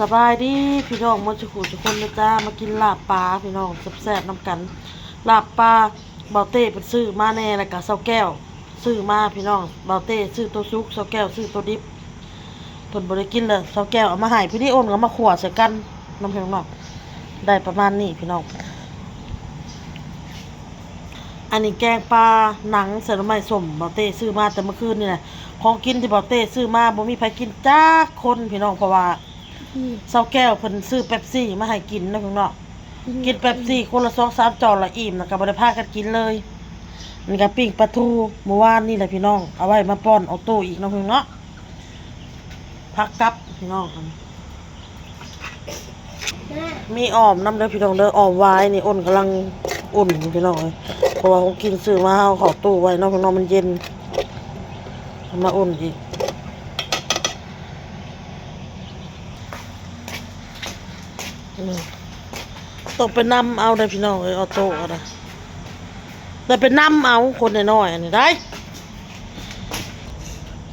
สบายดีพี่น้องมาจุกุทุกคนนะจ้ามากินลาบปลาพี่น้องแซ่บๆน้ำกัน ลาบปลาเบาเต้เป็นซื้อมาแน่แล้วก็เซาแก้วซื้อมาพี่น้องเบาเต้ซื้อตัวซุกเซาแก้วซื้อตัวดิบเพิ่นบ่ได้กินเลยเซาแก้วเอามาให้พี่นี่โอนก็มาขวดใส่กันน้ำเพียงนอกได้ประมาณนี้พี่น้องอันนี้แกงปลาหนังเสร็จแล้วไม่สมเบาเต้ซื้อมาแต่เมื่อคืนนี่แหละของกินที่เบาเต้ซื้อมาบ่มีใครกินจ้าคนพี่น้องเพราะว่า เซาแก้วเพิ่นซื้อเป๊ปซี่มาให้กินนะพี่น้องกินเป๊ปซี่คนละสองสามจอนละอิ่มแล้วก็บ่ได้พากันกินเลยนี่ก็ปิ้งปลาทูเมื่อวานนี่แหละพี่น้อง เอาไว้มาป้อนเอาตู้อีกเนาะพี่น้องเนาะพักกับพี่น้องอันนี้มีอ้อมน้ำเด้อพี่น้องเด้ออ้อมไว้นี่อ้นกำลังอุ่นอยู่พี่น้องเอ้ยเพราะว่าผมกินซื้อมาเอาเข้าตู้ไว้เนาะพี่น้องมันเย็นเอามาอุ่นอีก ต้องไปนำเอาได้พี่น้องเอ้ยเอาโตเอาได้แต่ไปนำเอาคนน้อยๆอันนี้ได้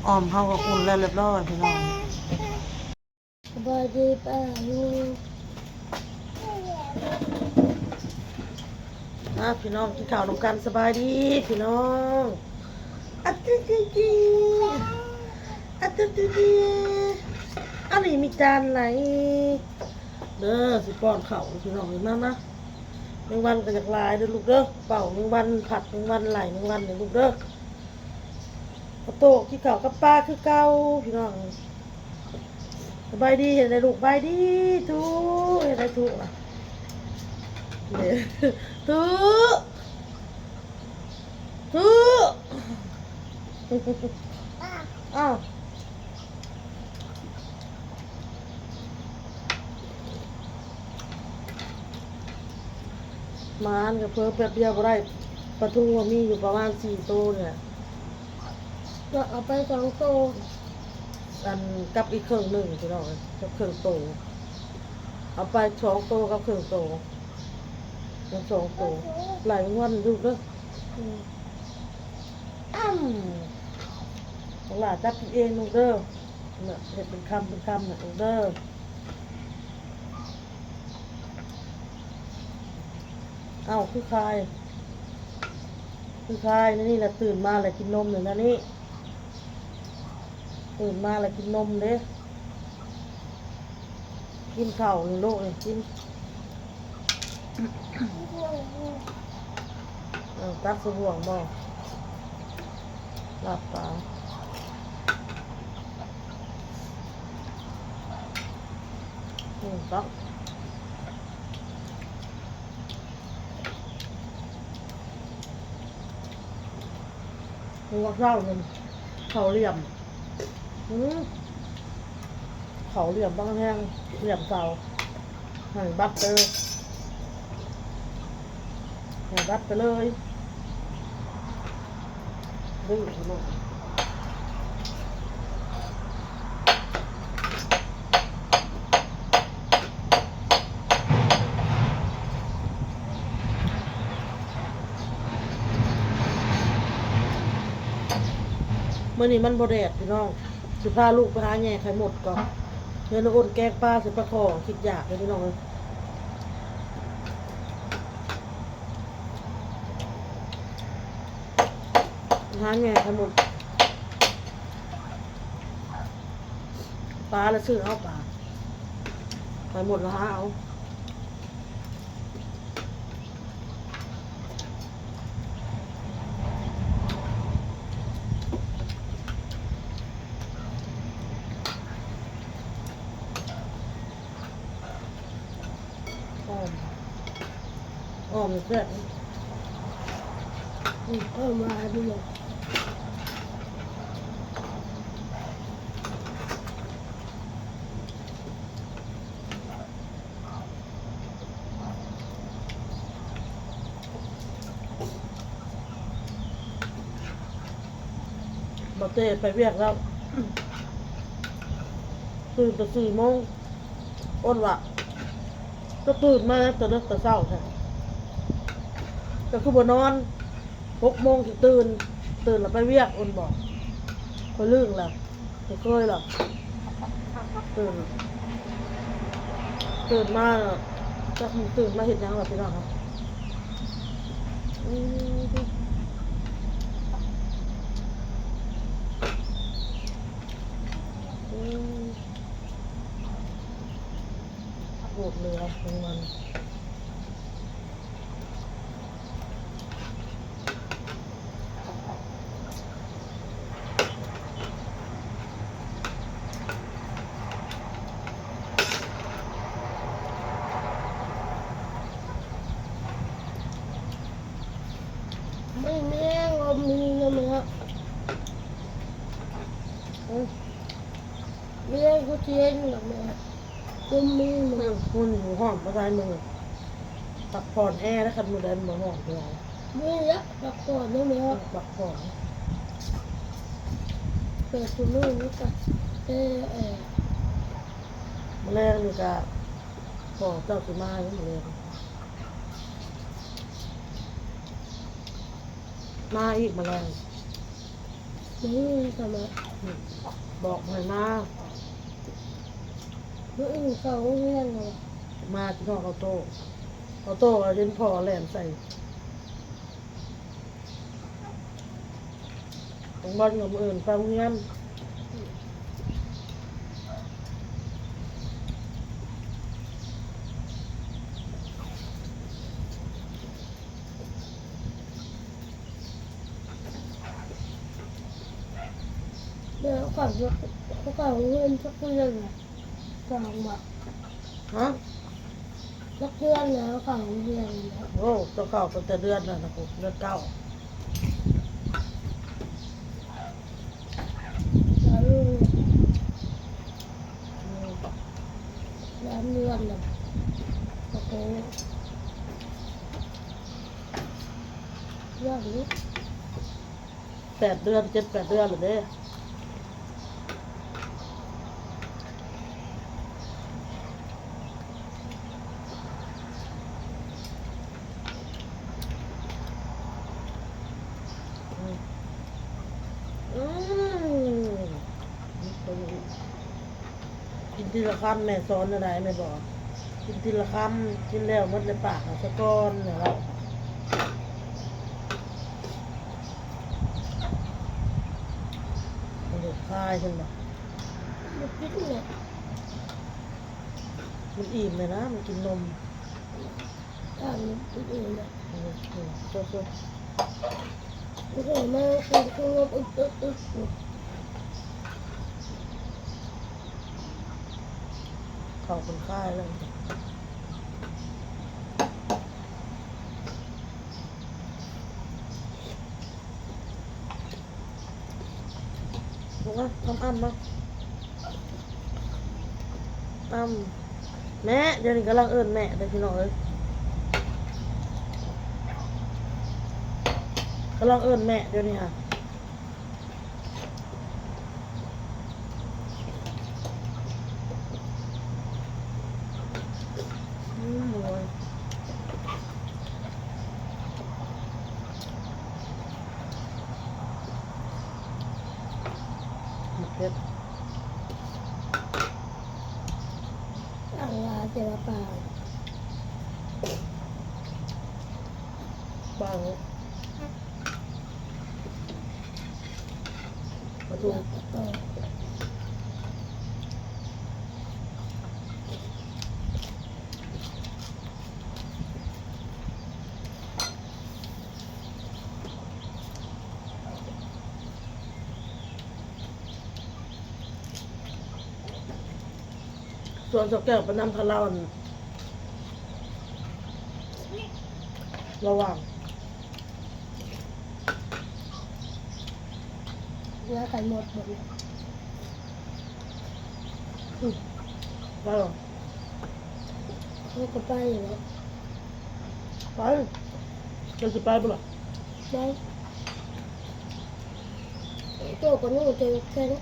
อ้อมเฮาก็อุ่นแล้วเรียบร้อยพี่น้องสบายดีป่ะลูกนะพี่น้องกินข้าวนำกันสบายดีพี่น้องอัดจิ๊ดจิ๊ดจิ๊ดอัดจิ๊ดจิ๊ดจิ๊ดอันนี้มีจานไหน เด้อสิป้อนเข้าพี่น้องเห็นมั้ยนะแมงวันก็อยากลายเด้อลูกเด้อเป่าแมงวันผัดแมงวันไหลแมงวันเนี่ยลูกเด้อกระโตกที่เก่ากับป้าคือเก่าพี่น้องสบายดีเห็นไหมลูกบายดีทุเห็นไหมทุอะเนี่ยทุทุอ้าว มานกับเพิ่มแป๊บเดียวก็ได้ปลาทูมีอยู่ประมาณสี่ตัวเนี่ยก็เอาไปสองโตวอันกับอีกเครื่องหนึ่งพี่น้องกับเครื่องโตเอาไปสองโตกับเครื่องโตเป็นสองโตหลายวันดูเด้ออืมอ้ำของหลาจับเองลูกเด้อเนี่ยเห็ดเป็นคำเป็นคำเนี่ยลูกเด้อ เอ้าคือใครคือใครนี่แหละตื่นมาเลยกินนมเลยนะนี่ตื่นมาแล้วกินนมเด้กินเข้าวนี่ลูกนี่กินเอาตักสบ่วงบ่หลับตาอืมตัก หัวเข้าเงินข้าเหลี่ยมอืมเขาเหลี่ยมบางแห้งเหลี่ยมเสาหันบัตเตอร์หันบัตรไปเลยดื้อ มื่อนี้มันบดแดดพี่น้องสิพาลูกไปหาแง่ไข่หมดก่อนเงินอ้นแกงปลาสิปลาคอคิดอยากเลยพี่น้องเลยหาแง่ไข่หมดปลาแล้วซื้อเอาปลาไข่หมดแล้วหาเอาอ้อม อ้อมเสร็มามาด้วยบอเต้ไปเวียกแล้วตื่นแต่สี่โมงอ้นวะก็ตื่นมาแต่เลิกแต่เศร้าแท้ ก็คือบนอนหกโมงถึงตื่น ตื่นแล้วไปเวียกอ้นบอกคอยลื่นแล้วเคยหรอกตื่น ตื่นมาจะตื่นมาเห็นยังแบบพี่น้องครับอือืมปวดเรือของมัน ไม่แม่งอมมีนะแม่อืมแม่ก็เทียนนะแม่อมมีอืนะมหุ่นหูหอมประทายมือปักผ่อนแอร์นะครับมือเดินมือหอมเดียวแม่ละปักก่อนนะแม่ปักผ่อนเปิดตัวนู้นนี่ก็เออเออมแมลงนี่ก็พอเจ้าสิมาอยู่มแมลง มาอีกมแมลงนี่ทำไมอืมบอกหน่อยมาเมื่ออื่นเขาเรียนเลย มาที่นอกเอาโต้เอาโต้เอาเล่นพอแหลมใส่ตรงบอลกับมืออื่นฟังเงี้ยน เดี๋ยว ก่อนเขาก่อนเรียนสักเดือนนะก่อนบอกฮะสักเดือนแล้วก่อนเรียนนะโอ้เจ้าเก่าตั้งแต่เดือนแล้วนะครับเดือนเก้าแล้วอืมแล้วเดือนนะโอเคเรื่องนี้แปดเดือนเจ็ดแปดเดือนเลยเด้อืมอืมกิน ทีละคำแม่สอนอะไรแม่บอกกินทีละคำกินแล้วหมดในปากเอาสะก้อนเนี่ยเรามันจะคลายขึ้นมามันคิดเนี่ยมันอิ่มเลยนะ มันกินนมอ่านมันอื่นนะอืมอืมโซ่โซ่มันก็มาเป็นตัวอึดอึดอึดอึด เข้าคนคลายแล้วบอกว่าทำอ้ำมาอ้ำแม่เดี๋ยวนี้กำลังเอิญแม่เลยพี่น้องเอ้ยกำลังเอิญแม่เดี๋ยวนี้ค่ะอืมโอ้ยเผ็ด อ่างลาเสียเปล่า บางประอตูยากจะต่อส่วนสกแก้วประนำพะเลาอันระหว่าง เนื้อไก่หมดหมดเลยอืมว่าหรอเขาก็ไปอยู่แล้วไปจะสิไปบ่ล่ะได้ตัวคนนู้นเจอแค่นี้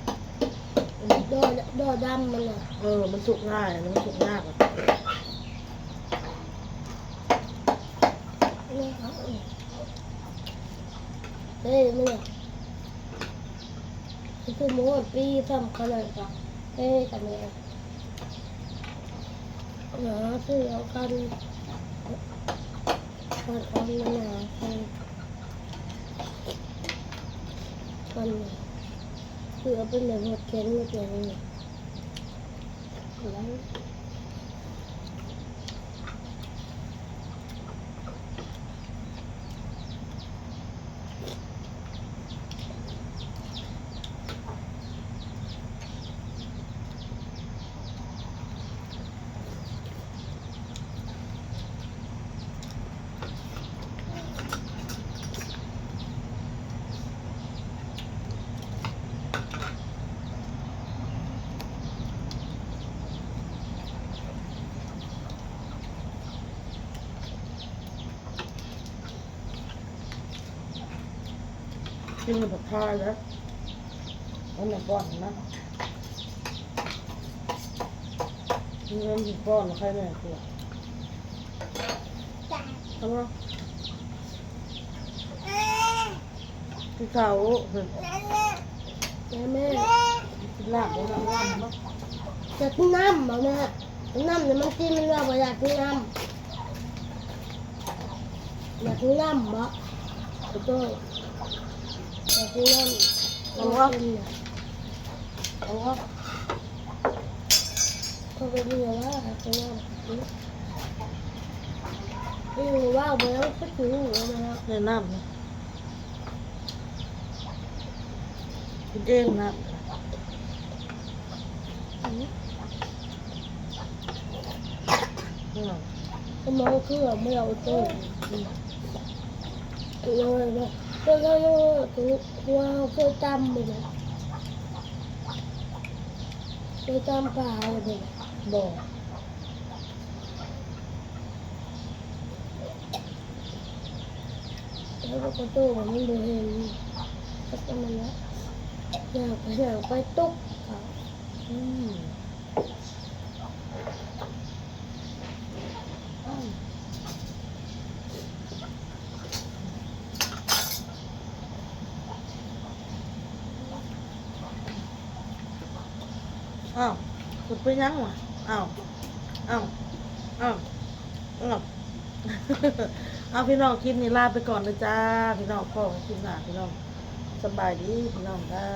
ดอดอดำมันอะเออ มันสุกง่ายนะมันสุกยากอะนี่เขาเฮ้ยมันอะ คือหมูปีซ้ำขนาดกับเฮ้ยกันเลยหนาซื้อเอากันกันอาหนากันกันคือเอเป็นแบบเข็นมาเกี่ยวนี่แล้ กินแบบทายแล้วเอาหน่อยก่อนนะกินเงินหยิบก้อนใครแม่ตัวทำไมพี่สาวเห็นแม่แม่กินลาบบ่ลาบลาบเนาะอยากกินน้ำบ่แม่น้ำเนี่ยมันกินมันว่าบ่อยากกินน้ำอยากกินน้ำบ่ขอโทษ อยากกินน้ำเอาวะเอาวะเขาไปเรียกว่าอยน้ำไม่รู้ว่าบ่แล้วก็ถึงหัวมาแล้วในน้ำนี่กินเองนะอืมสมองคือไม่เอาตัวเลยเล ยก็ก็ตัวว่าเคยจำเลยนะเคยจำป่าเลยบอกแล้วก็ตู้มันไม่ดูเห็นก็จะมันละอยากไปอยากไปตุ๊กเขาอืม อ้าวคุณไปยังวะอ้าวอ้าวอ้าวอ้าวเอาพี่น้องคลิปนี้ลาไปก่อนนะจ้า พี่น้องพ่อคลิปหน้าพี่น้องสบายดีพี่น้องได้